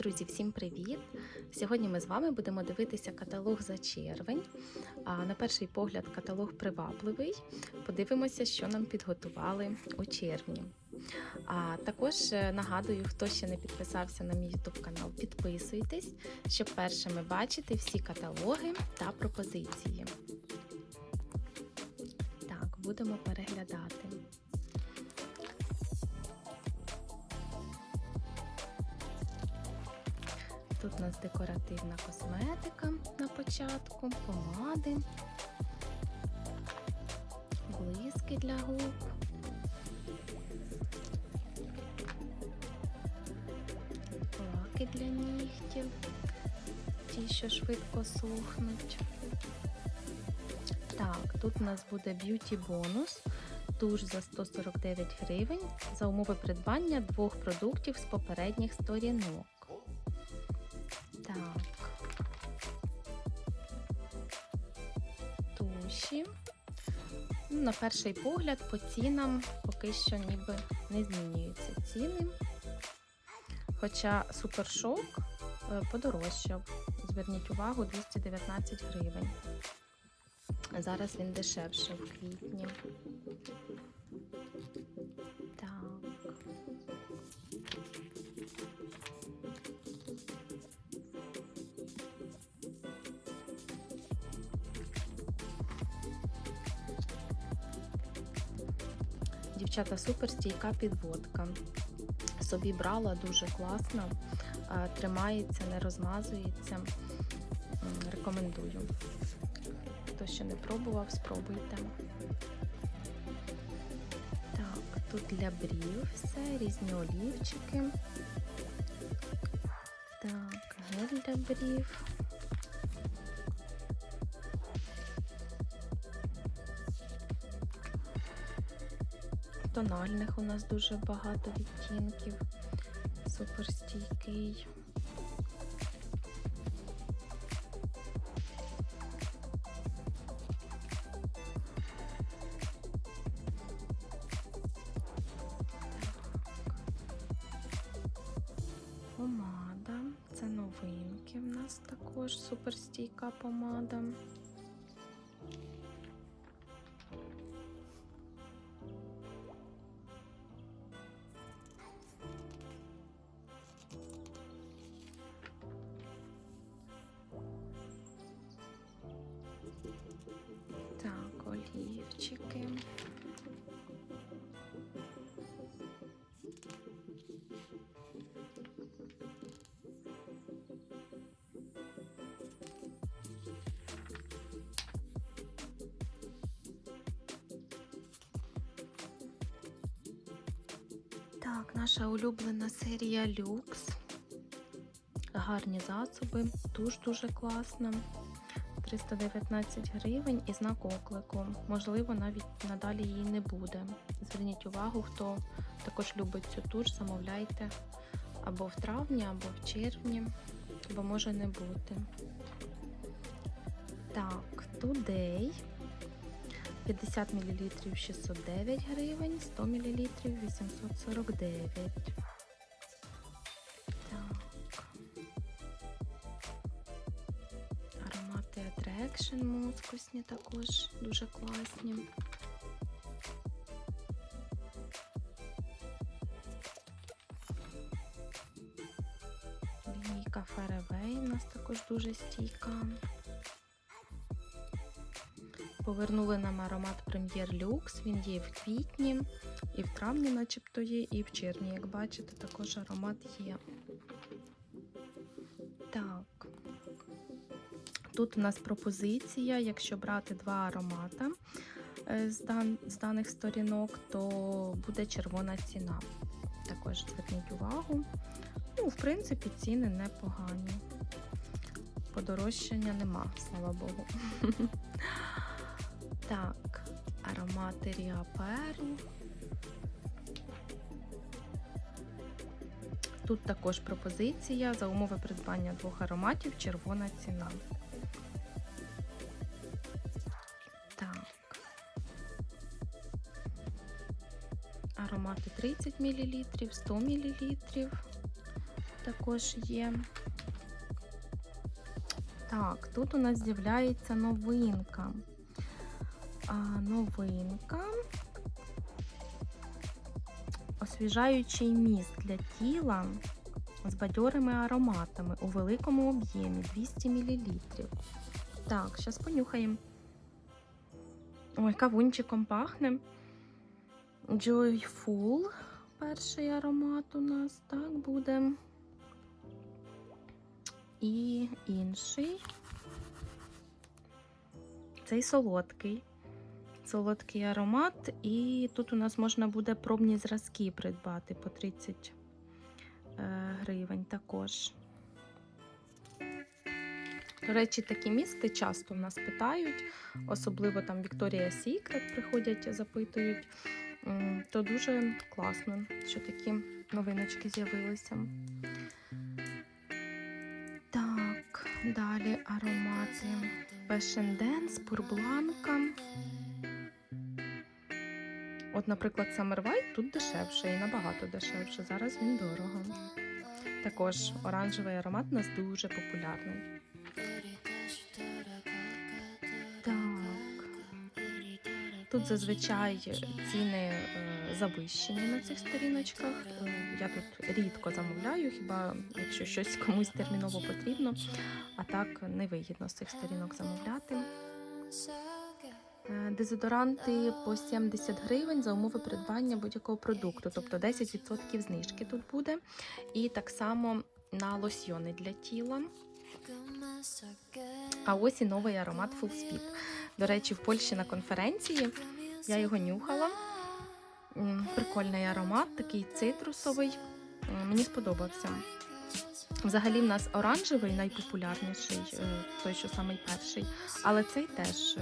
Друзі, всім привіт! Сьогодні ми з вами будемо дивитися каталог за червень. На перший погляд, каталог привабливий. Подивимося, що нам підготували у червні. А також е, нагадую, хто ще не підписався на мій YouTube канал, підписуйтесь, щоб першими бачити всі каталоги та пропозиції. Так, будемо переглядати. У нас декоративна косметика на початку, помади, блиски для губ. Лаки для нігтів, ті, що швидко сухнуть. Так, тут у нас буде б'юті бонус, туш за 149 гривень за умови придбання двох продуктів з попередніх сторінок. Туші. Ну, На перший погляд по цінам поки що ніби не змінюються ціни. Хоча супершок е, подорожчав. Зверніть увагу, 219 гривень. Зараз він дешевше в квітні. Дівчата, супер стійка підводка. Собі брала дуже класно, тримається, не розмазується. Рекомендую. Хто ще не пробував, спробуйте. Так, тут для брів все, різні олівчики. Так, гель для брів. Тональних у нас дуже багато відтінків. Суперстійкий. Помада. Це новинки в нас також суперстійка помада. Так, наша улюблена серія люкс. Гарні засоби, туш дуже класна. 319 гривень і знак оклику. Можливо, навіть надалі її не буде. Зверніть увагу, хто також любить цю туш, замовляйте або в травні, або в червні, бо може не бути. Так, Today 50 мл 609 гривень, 100 мл 849. Так. Аромати Attraction мускусні також дуже класні. Лінійка Fairway у нас також дуже стійка. Повернули нам аромат Прем'єр Люкс. Він є в квітні, і в травні, начебто, є, і в червні. Як бачите, також аромат є. Так. Тут у нас пропозиція, якщо брати два аромата е, з даних сторінок, то буде червона ціна. Також зверніть увагу. Ну, в принципі, ціни непогані. Подорожчання нема, слава Богу. Так, аромати Ріаперль. Тут також пропозиція за умови придбання двох ароматів червона ціна. Так. Аромати 30 мл, 100 мл. також є. Так, тут у нас з'являється новинка. А, новинка. Освіжаючий міст для тіла з бадьорими ароматами у великому об'ємі 200 мл. Так, зараз понюхаємо. Ой, кавунчиком пахне. Joyful. Перший аромат у нас так буде. І інший. Цей солодкий. Солодкий аромат. І тут у нас можна буде пробні зразки придбати по 30 е, гривень також. До речі, такі місти часто в нас питають, особливо там Вікторія Сікрет приходять, запитують. То дуже класно, що такі новиночки з'явилися. Так, далі аромати. Passion Dance, Пурбланка. От, наприклад, White тут дешевше і набагато дешевше. Зараз він дорого. Також оранжевий аромат у нас дуже популярний. Так. Тут зазвичай ціни е, завищені на цих сторіночках. Е, Я тут рідко замовляю, хіба якщо щось комусь терміново потрібно, а так невигідно з цих сторінок замовляти. Е, Дезодоранти по 70 гривень за умови придбання будь-якого продукту, тобто 10% знижки тут буде. І так само на лосьйони для тіла. А ось і новий аромат Full Speed. До речі, в Польщі на конференції я його нюхала. Прикольний аромат, такий цитрусовий. Мені сподобався. Взагалі в нас оранжевий найпопулярніший, е, той, що самий перший, але цей теж е,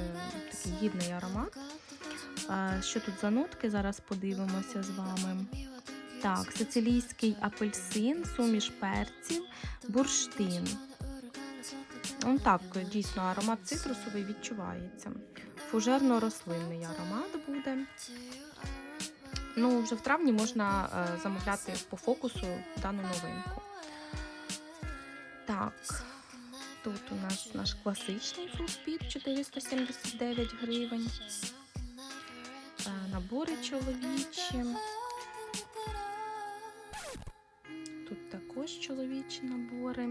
такий гідний аромат. Що тут за нотки? Зараз подивимося з вами. Так, сицилійський апельсин, суміш перців, бурштин. Ну так, дійсно, аромат цитрусовий відчувається. Фужерно-рослинний аромат буде. Ну, вже в травні можна е, замовляти по фокусу дану новинку. Так, тут у нас наш класичний фулспід 479 гривень. Е, Набори чоловічі. Тут також чоловічі набори.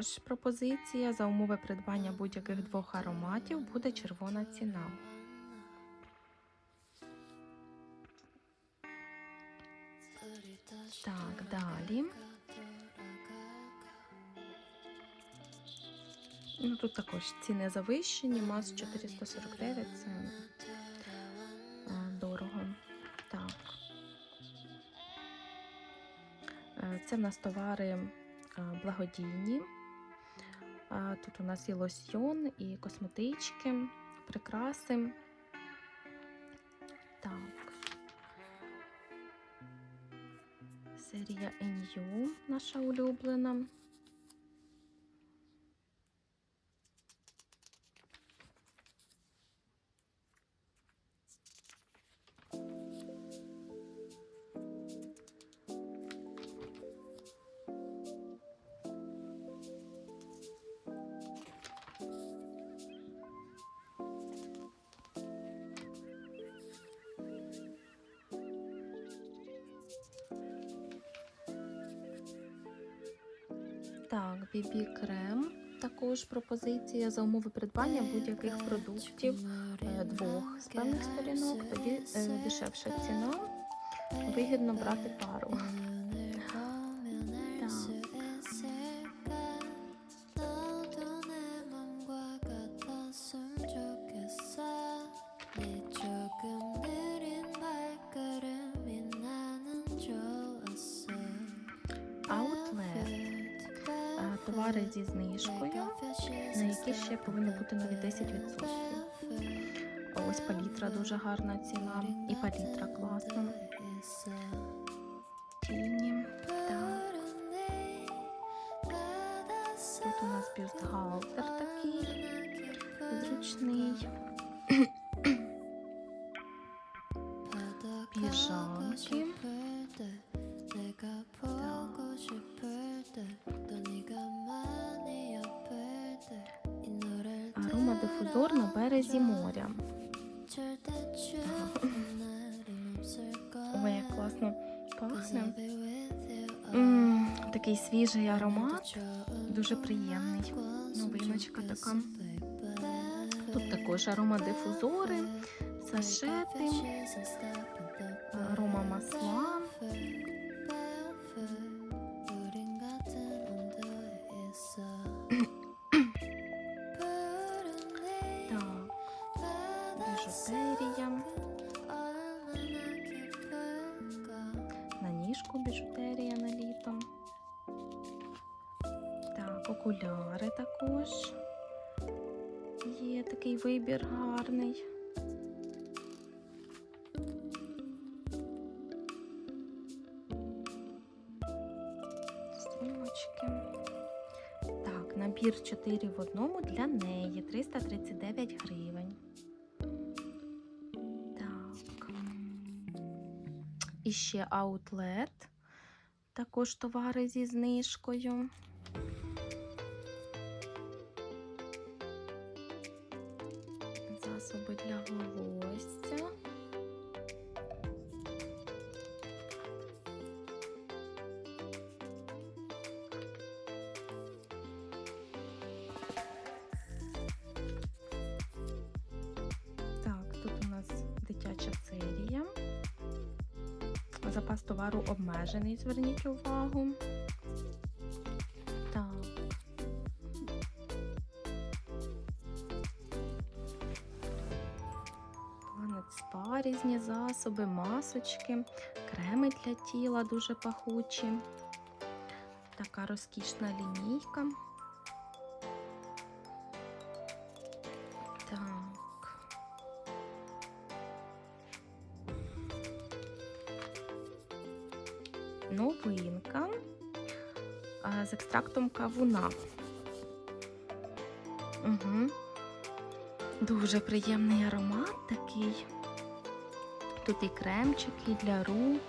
Також пропозиція за умови придбання будь-яких двох ароматів буде червона ціна. Так, далі. Ну, тут також ціни завищені, мас 449 це е, дорого. Так. Е, Це в нас товари е, благодійні. Тут у нас і лосьйон, і косметички, прикраси. Так. Серія NU, наша улюблена. Так, BB крем. Також пропозиція за умови придбання будь-яких продуктів е, двох з певних сторінок, тоді е, дешевша ціна. Вигідно брати пару. Товари зі знижкою, на які ще повинні бути навіть 10%. Ось палітра дуже гарна ціна. І палітра класна. Тіні. Так. Тут у нас бюстгальтер такий зручний. Аромадифузор на березі моря. Ой, як класно пахне. М, Такий свіжий аромат, дуже приємний. Новиночка така. Тут також аромадифузори, сашети, арома окуляри також. Є такий вибір гарний. Сумочки. Так, набір 4 в одному для неї 339 гривень. Так. І ще аутлет. Також товари зі знижкою. Запас товару обмежений, зверніть увагу. Так. Planet Spa, різні засоби, масочки, креми для тіла дуже пахучі. Така розкішна лінійка. Новинка з екстрактом кавуна. Угу. Дуже приємний аромат такий. Тут і кремчик, і для рук,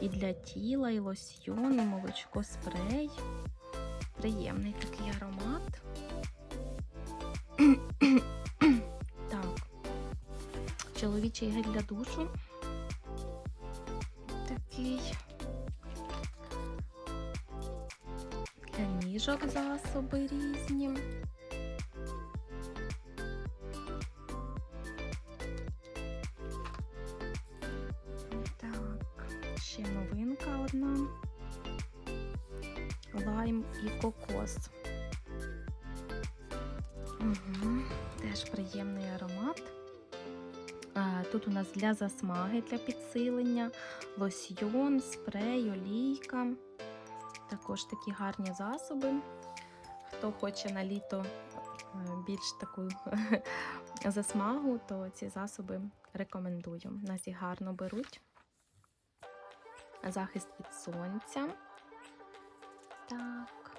і для тіла, і лосьйон, і молочко спрей. Приємний такий аромат. так. Чоловічий гель для душу. Такий. Ніжок засоби різні. Так, ще новинка одна. Лайм і кокос. Угу. Теж приємний аромат. Тут у нас для засмаги, для підсилення, лосьйон, спрей, олійка. Також такі гарні засоби. Хто хоче на літо е, більш таку засмагу, то ці засоби рекомендую. Нас їх гарно беруть. Захист від сонця. Так.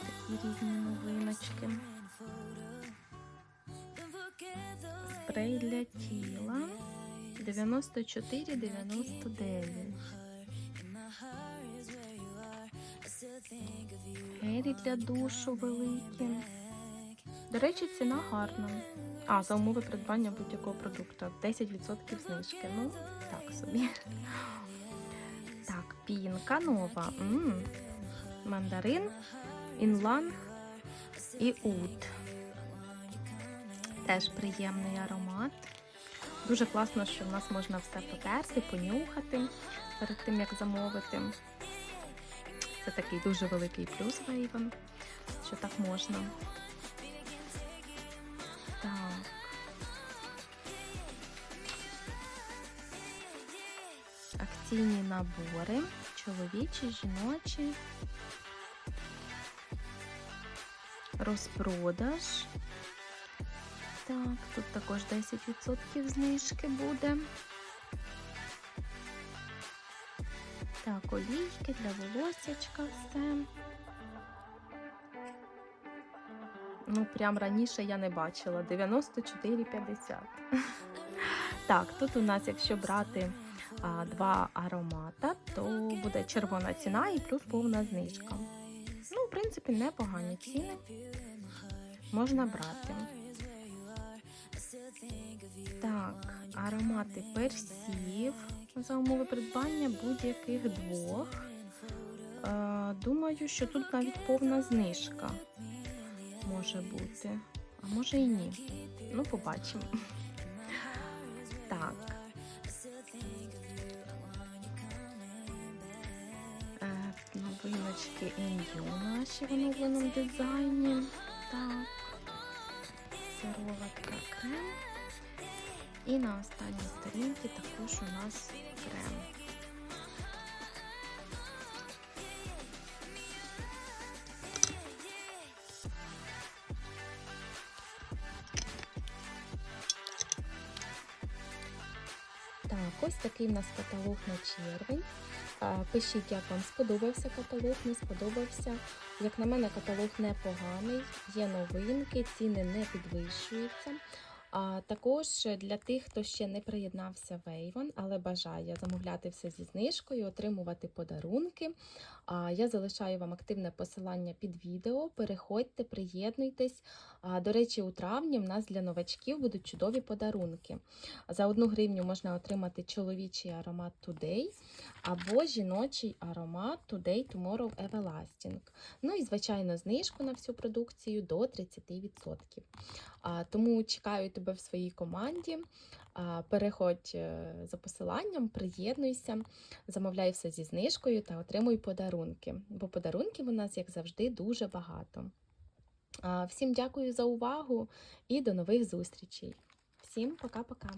Такі різні новиночки. Спрей для тіла 94,99. Гелі для душу великі. До речі, ціна гарна. А, за умови придбання будь-якого продукту. 10% знижки. Ну, так собі. Так, пінка нова. М-м. Мандарин, інланг і ут. Теж приємний аромат. Дуже класно, що в нас можна все потерти, понюхати перед тим, як замовити. Це такий дуже великий плюс Вейвен, що так можна. Так. Акційні набори, чоловічі, жіночі. Розпродаж. Так, тут також 10% знижки буде. Так, олійки для волосячка все. Ну, прям раніше я не бачила. 94,50. Так, тут у нас, якщо брати а, два аромата, то буде червона ціна і плюс повна знижка. Ну, в принципі, непогані ціни. Можна брати. Аромати персів за умови придбання будь-яких двох. Е, думаю, що тут навіть повна знижка може бути. А може і ні. Ну, побачимо. Так. Е, Новиночки індю наші в оновленому дизайні. Так. Сироватка крем. І на останній сторінці також у нас крем. Так, ось такий в нас каталог на червень. Пишіть, як вам сподобався каталог, не сподобався. Як на мене, каталог непоганий, є новинки, ціни не підвищуються. А також для тих, хто ще не приєднався в Avon, але бажає замовляти все зі знижкою, отримувати подарунки. А я залишаю вам активне посилання під відео. Переходьте, приєднуйтесь. А, До речі, у травні в нас для новачків будуть чудові подарунки. За одну гривню можна отримати чоловічий аромат Today або жіночий аромат Today Tomorrow Everlasting. Ну і, звичайно, знижку на всю продукцію до 30%. Тому чекаю тебе в своїй команді. Переходь е, за посиланням, приєднуйся, замовляй все зі знижкою та отримуй подарунки. Бо подарунків у нас, як завжди, дуже багато. Всім дякую за увагу і до нових зустрічей. Всім пока-пока!